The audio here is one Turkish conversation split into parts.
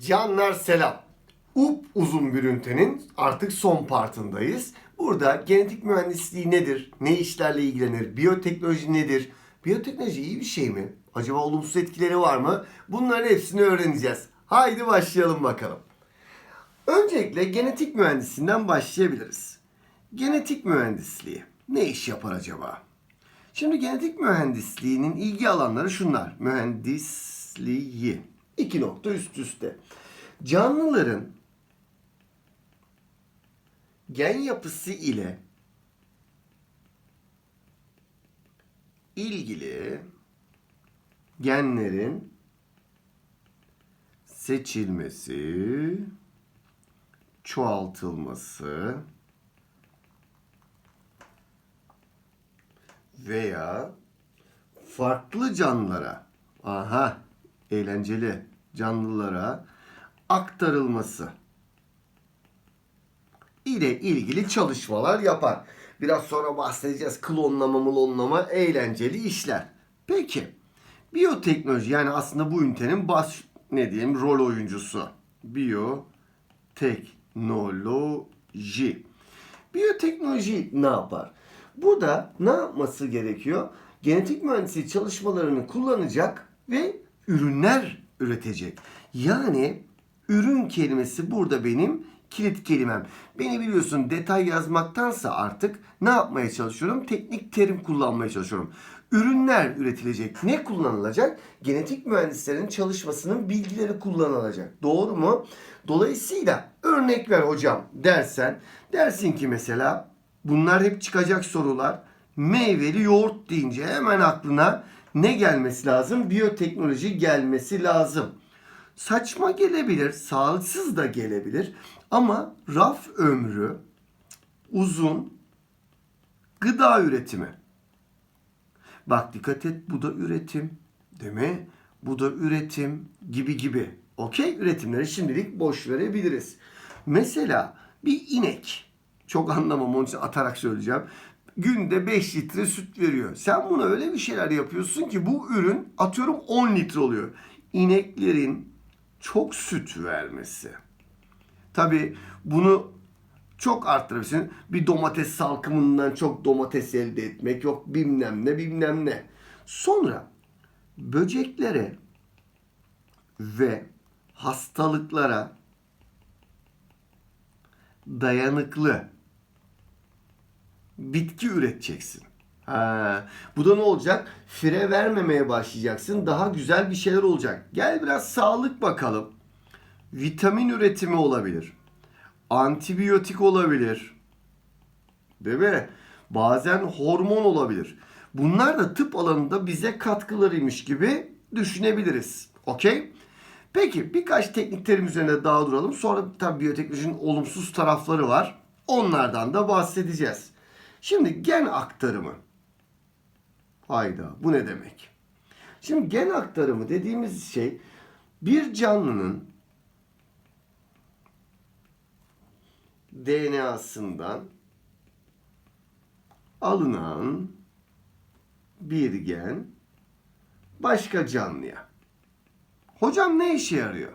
Canlar selam. Up uzun bir ünitenin artık son partındayız. Burada genetik mühendisliği nedir? Ne işlerle ilgilenir? Biyoteknoloji nedir? Biyoteknoloji iyi bir şey mi? Acaba olumsuz etkileri var mı? Bunların hepsini öğreneceğiz. Haydi başlayalım bakalım. Öncelikle genetik mühendisinden başlayabiliriz. Genetik mühendisliği ne iş yapar acaba? Şimdi genetik mühendisliğinin ilgi alanları şunlar. Mühendisliği. İki nokta üst üste. Canlıların gen yapısı ile ilgili genlerin seçilmesi, çoğaltılması veya farklı canlılara, aha eğlenceli canlılara aktarılması ile ilgili çalışmalar yapar. Biraz sonra bahsedeceğiz klonlama mlonlama eğlenceli işler. Peki biyoteknoloji yani aslında bu ünitenin baş ne diyeyim rol oyuncusu. Biyoteknoloji. Biyoteknoloji ne yapar? Burada ne yapması gerekiyor? Genetik mühendisliği çalışmalarını kullanacak ve ürünler üretecek. Yani ürün kelimesi burada benim kilit kelimem. Beni biliyorsun detay yazmaktansa artık ne yapmaya çalışıyorum? Teknik terim kullanmaya çalışıyorum. Ürünler üretilecek. Ne kullanılacak? Genetik mühendislerin çalışmasının bilgileri kullanılacak. Doğru mu? Dolayısıyla örnek ver hocam dersen dersin ki mesela bunlar hep çıkacak sorular. Meyveli yoğurt deyince hemen aklına ne gelmesi lazım? Biyoteknoloji gelmesi lazım. Saçma gelebilir, sağlıksız da gelebilir ama raf ömrü uzun gıda üretimi. Bak dikkat et bu da üretim. Değil mi? Bu da üretim gibi gibi. Okey üretimleri şimdilik boş verebiliriz. Mesela bir inek. Çok anlamam onun için atarak söyleyeceğim. Günde 5 litre süt veriyor. Sen buna öyle bir şeyler yapıyorsun ki bu ürün atıyorum 10 litre oluyor. İneklerin çok süt vermesi. Tabi bunu çok arttırabilirsin. Bir domates salkımından çok domates elde etmek yok bilmem ne bilmem ne. Sonra böceklere ve hastalıklara dayanıklı bitki üreteceksin. Ha, bu da ne olacak? Fire vermemeye başlayacaksın. Daha güzel bir şeyler olacak. Gel biraz sağlık bakalım. Vitamin üretimi olabilir. Antibiyotik olabilir. Değil mi? Bazen hormon olabilir. Bunlar da tıp alanında bize katkılarıymış gibi düşünebiliriz. Okey? Peki birkaç teknik terim üzerine daha duralım. Sonra tabii biyoteknolojinin olumsuz tarafları var. Onlardan da bahsedeceğiz. Şimdi gen aktarımı. Hayda bu ne demek? Şimdi gen aktarımı dediğimiz şey bir canlının DNA'sından alınan bir gen başka canlıya. Hocam ne işe yarıyor?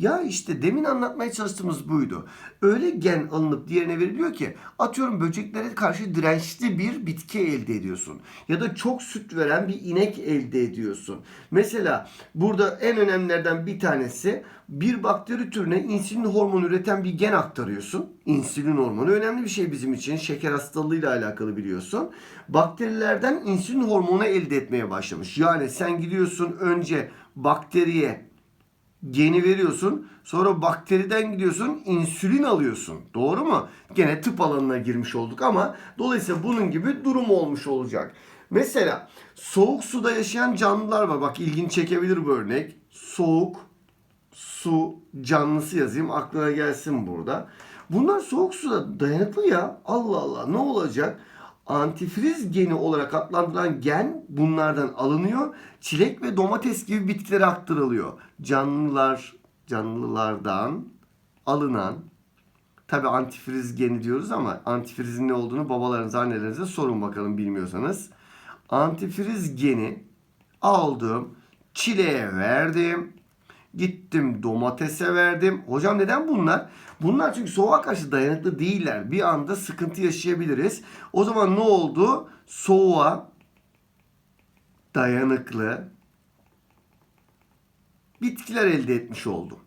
Ya işte demin anlatmaya çalıştığımız buydu. Öyle gen alınıp diğerine veriliyor ki atıyorum böceklere karşı dirençli bir bitki elde ediyorsun. Ya da çok süt veren bir inek elde ediyorsun. Mesela burada en önemlilerden bir tanesi bir bakteri türüne insülin hormonu üreten bir gen aktarıyorsun. İnsülin hormonu önemli bir şey bizim için. Şeker hastalığıyla alakalı biliyorsun. Bakterilerden insülin hormonu elde etmeye başlamış. Yani sen gidiyorsun önce bakteriye geni veriyorsun. Sonra bakteriden gidiyorsun insülin alıyorsun. Doğru mu? Gene tıp alanına girmiş olduk ama dolayısıyla bunun gibi durum olmuş olacak. Mesela soğuk suda yaşayan canlılar var. Bak ilgini çekebilir bu örnek. Soğuk su canlısı yazayım aklına gelsin burada. Bunlar soğuk suda dayanıklı ya. Allah Allah ne olacak? Antifriz geni olarak adlandırılan gen bunlardan alınıyor. Çilek ve domates gibi bitkilere aktarılıyor. Canlılar canlılardan alınan tabi antifriz geni diyoruz ama antifrizin ne olduğunu babalarınıza annelerinize sorun bakalım bilmiyorsanız. Antifriz geni aldım çileğe verdim Gittim domatese verdim. Hocam neden bunlar? Bunlar çünkü soğuğa karşı dayanıklı değiller. Bir anda sıkıntı yaşayabiliriz. O zaman ne oldu? Soğuğa dayanıklı bitkiler elde etmiş oldum.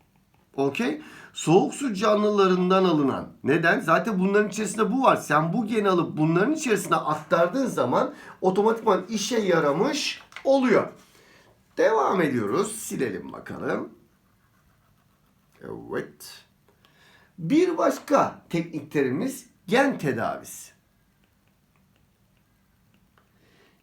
Okey? Soğuk su canlılarından alınan. Neden? Zaten bunların içerisinde bu var. Sen bu geni alıp bunların içerisine aktardığın zaman otomatikman işe yaramış oluyor. Devam ediyoruz. Silelim bakalım. Evet. Bir başka teknik terimimiz gen tedavisi.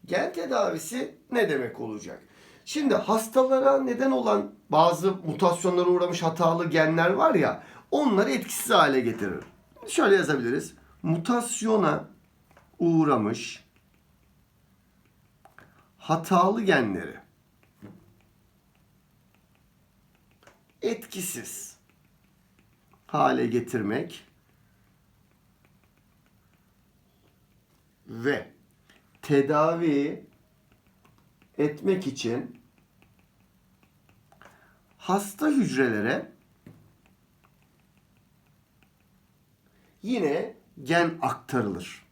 Gen tedavisi ne demek olacak? Şimdi hastalara neden olan bazı mutasyonlara uğramış hatalı genler var ya onları etkisiz hale getirir. Şöyle yazabiliriz. Mutasyona uğramış hatalı genleri etkisiz hale getirmek ve tedavi etmek için hasta hücrelere yine gen aktarılır.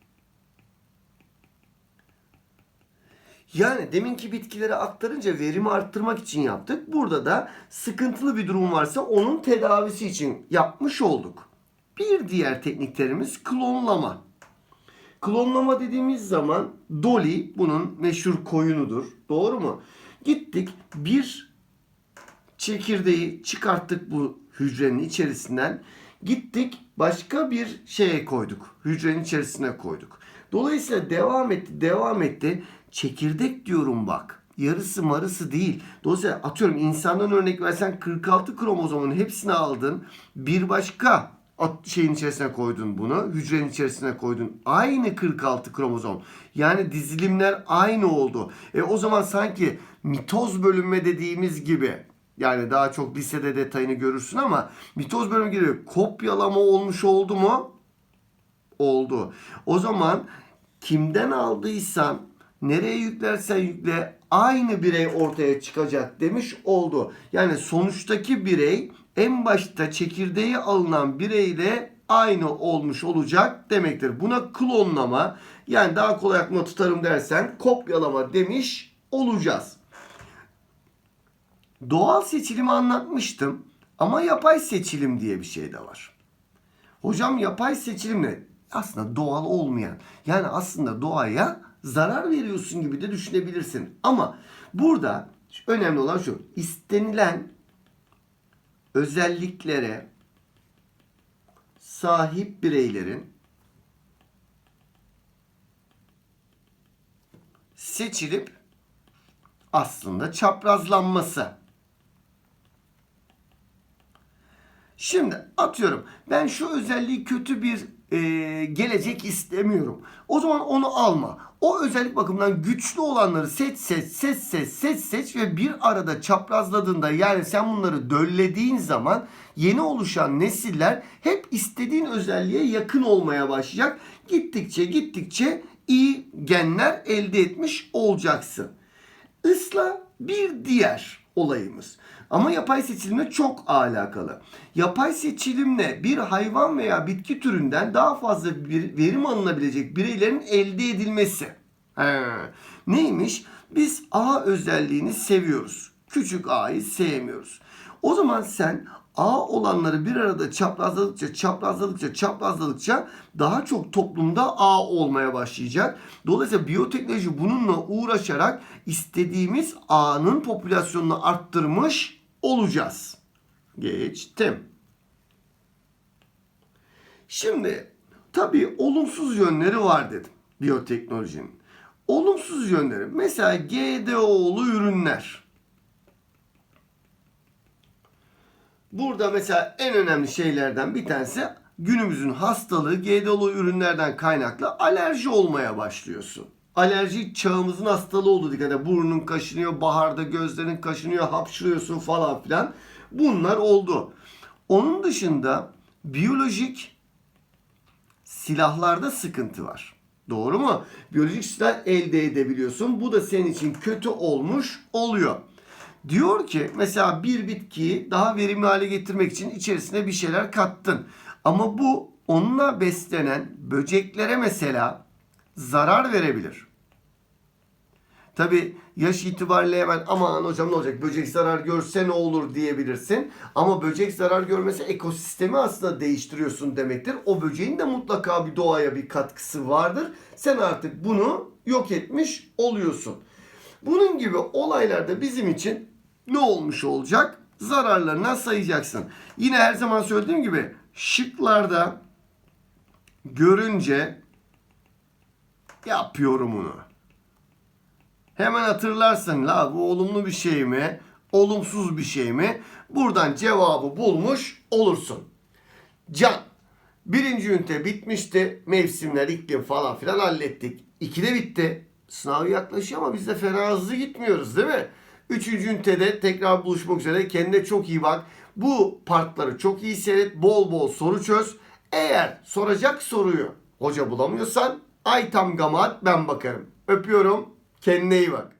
Yani deminki bitkilere aktarınca verimi arttırmak için yaptık. Burada da sıkıntılı bir durum varsa onun tedavisi için yapmış olduk. Bir diğer tekniklerimiz klonlama. Klonlama dediğimiz zaman Dolly bunun meşhur koyunudur. Doğru mu? Gittik bir çekirdeği çıkarttık bu hücrenin içerisinden. Gittik başka bir şeye koyduk. Hücrenin içerisine koyduk. Dolayısıyla devam etti, devam etti. Çekirdek diyorum bak. Yarısı marısı değil. Dolayısıyla atıyorum insandan örnek versen 46 kromozomun hepsini aldın. Bir başka şeyin içerisine koydun bunu. Hücrenin içerisine koydun. Aynı 46 kromozom. Yani dizilimler aynı oldu. E o zaman sanki mitoz bölünme dediğimiz gibi yani daha çok lisede detayını görürsün ama mitoz bölümü gibi kopyalama olmuş oldu mu? Oldu. O zaman kimden aldıysan nereye yüklersen yükle aynı birey ortaya çıkacak demiş oldu. Yani sonuçtaki birey en başta çekirdeği alınan bireyle aynı olmuş olacak demektir. Buna klonlama yani daha kolay aklına tutarım dersen kopyalama demiş olacağız. Doğal seçilimi anlatmıştım ama yapay seçilim diye bir şey de var. Hocam yapay seçilim ne? Aslında doğal olmayan. Yani aslında doğaya zarar veriyorsun gibi de düşünebilirsin. Ama burada önemli olan şu. istenilen özelliklere sahip bireylerin seçilip aslında çaprazlanması. Şimdi atıyorum ben şu özelliği kötü bir e, gelecek istemiyorum. O zaman onu alma. O özellik bakımından güçlü olanları seç seç seç seç seç seç ve bir arada çaprazladığında yani sen bunları döllediğin zaman yeni oluşan nesiller hep istediğin özelliğe yakın olmaya başlayacak. Gittikçe gittikçe iyi genler elde etmiş olacaksın. Isla bir diğer olayımız. Ama yapay seçilimle çok alakalı. Yapay seçilimle bir hayvan veya bitki türünden daha fazla bir verim alınabilecek bireylerin elde edilmesi. He. Neymiş? Biz A özelliğini seviyoruz. Küçük A'yı sevmiyoruz. O zaman sen A olanları bir arada çaprazladıkça, çaprazladıkça, çaprazladıkça daha çok toplumda A olmaya başlayacak. Dolayısıyla biyoteknoloji bununla uğraşarak istediğimiz A'nın popülasyonunu arttırmış olacağız. Geçtim. Şimdi tabii olumsuz yönleri var dedim biyoteknolojinin. Olumsuz yönleri mesela GDO'lu ürünler. Burada mesela en önemli şeylerden bir tanesi günümüzün hastalığı GDO'lu ürünlerden kaynaklı alerji olmaya başlıyorsun. Alerji çağımızın hastalığı oldu dikkat et. Burnun kaşınıyor, baharda gözlerin kaşınıyor, hapşırıyorsun falan filan. Bunlar oldu. Onun dışında biyolojik silahlarda sıkıntı var. Doğru mu? Biyolojik silah elde edebiliyorsun. Bu da senin için kötü olmuş oluyor. Diyor ki mesela bir bitkiyi daha verimli hale getirmek için içerisine bir şeyler kattın. Ama bu onunla beslenen böceklere mesela zarar verebilir. Tabi yaş itibariyle hemen aman hocam ne olacak böcek zarar görse ne olur diyebilirsin. Ama böcek zarar görmese ekosistemi aslında değiştiriyorsun demektir. O böceğin de mutlaka bir doğaya bir katkısı vardır. Sen artık bunu yok etmiş oluyorsun. Bunun gibi olaylarda bizim için ne olmuş olacak? Zararlarına sayacaksın. Yine her zaman söylediğim gibi şıklarda görünce yapıyorum bunu. Hemen hatırlarsın la bu olumlu bir şey mi? Olumsuz bir şey mi? Buradan cevabı bulmuş olursun. Can. Birinci ünite bitmişti. Mevsimler, iklim falan filan hallettik. İki de bitti. Sınav yaklaşıyor ama biz de fena hızlı gitmiyoruz değil mi? Üçüncü ünitede tekrar buluşmak üzere. Kendine çok iyi bak. Bu partları çok iyi seyret. Bol bol soru çöz. Eğer soracak soruyu hoca bulamıyorsan ay tam gamaat ben bakarım. Öpüyorum. Kendine iyi bak.